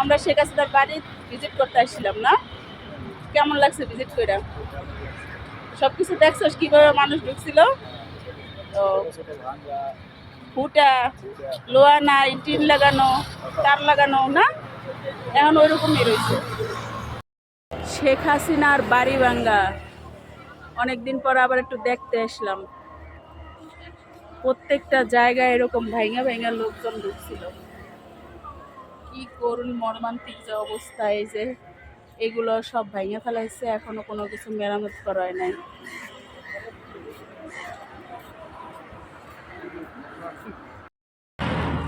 আমরা শেখ হাসিনার বাড়ি ভিজিট করতে আসছিলাম না। কেমন লাগছে ভিজিট করে সব কিছু দেখছোস কীভাবে মানুষ ঢুকছিল? ফুটা লোয়া নাই, টিন লাগানো, তার লাগানো, না? এখন ওইরকমই রয়েছে। শেখ হাসিনার বাড়ি ভাঙ্গা। অনেকদিন পর আবার একটু দেখতে আসলাম। প্রত্যেকটা জায়গায় এরকম ভাইঙা ভাইঙা লোকজন ঢুকছিল। কি করুন, মর্মান্তিক যে অবস্থা, এই যে এগুলো সব ভাইঙা ফেলাইছে, এখনও কোনো কিছু মেরামত করা হয় নাই।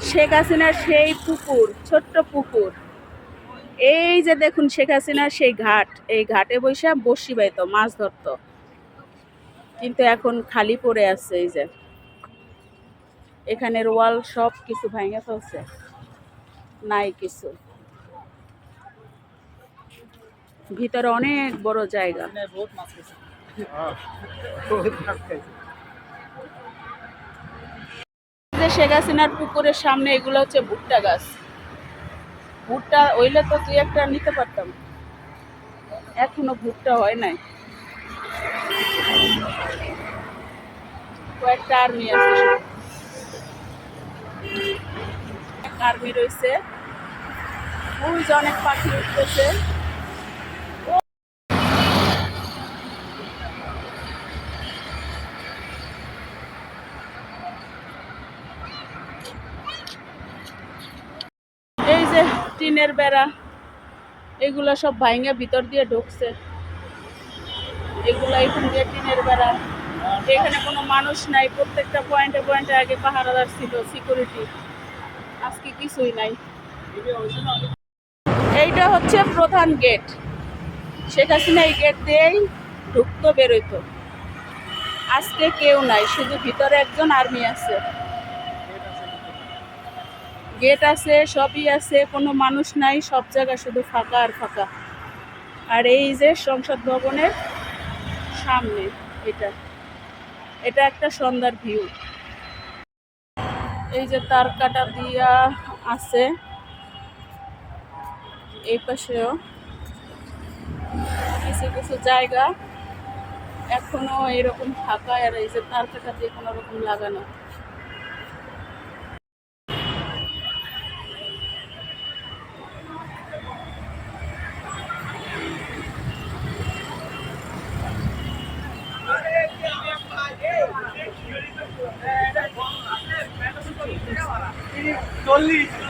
শেখ হাসিনার সেই পুকুর, ছোট্ট পুকুর, এই যে দেখুন শেখ হাসিনার সেই ঘাট, এই ঘাটে বসে বসি বাইতো মাছ ধরতো, কিন্তু এখন খালি পড়ে আছে এই যে। এখানের ওয়াল সব কিছু ভাঙে ফেলছে। নাই কিছু। ভিতরে অনেক বড় জায়গা। শেখ হাসিনার পুকুরের সামনে, এগুলো হচ্ছে ভুট্টা গাছ। ভুট্টা ওইলে তো তুই একটা নিতে পারতাম। এখনও ভুট্টা হয় নাই। কয়েকটা আর্মি আছে। আর্মি রয়েছে। ওই যে অনেক পাখি উঠতেছে। এই যে টিনের বেড়া, এগুলো সব ভাইঙ্গা ভিতর দিয়ে ঢুকছে। এগুলো এখান দিয়ে টিনের বেড়া। এখানে কোনো মানুষ নাই, প্রত্যেকটা পয়েন্টে পয়েন্টে আগে পাহারাদার ছিল সিকিউরিটি আজকে কিছুই নাই। এইটা হচ্ছে প্রধান গেট। শেখ হাসিনা এই গেট দিয়েই ঢুকতো, বেরোইতো। আজকে কেউ নাই, শুধু ভিতরে একজন আর্মি আছে। গেট আছে, সবই আছে, কোনো মানুষ নাই, সব জায়গা শুধু ফাঁকা আর ফাঁকা। আর এই যে সংসদ ভবনের সামনে এটা এটা একটা সন্ধ্যার ভিউ। এই যে তার কাটা দিয়া আছে। এই পাশেও কিছু কিছু জায়গা এখনও এরকম ফাঁকা, আর এই যে তার কাটা দিয়ে কোনো রকম লাগানো। চল্লিশ।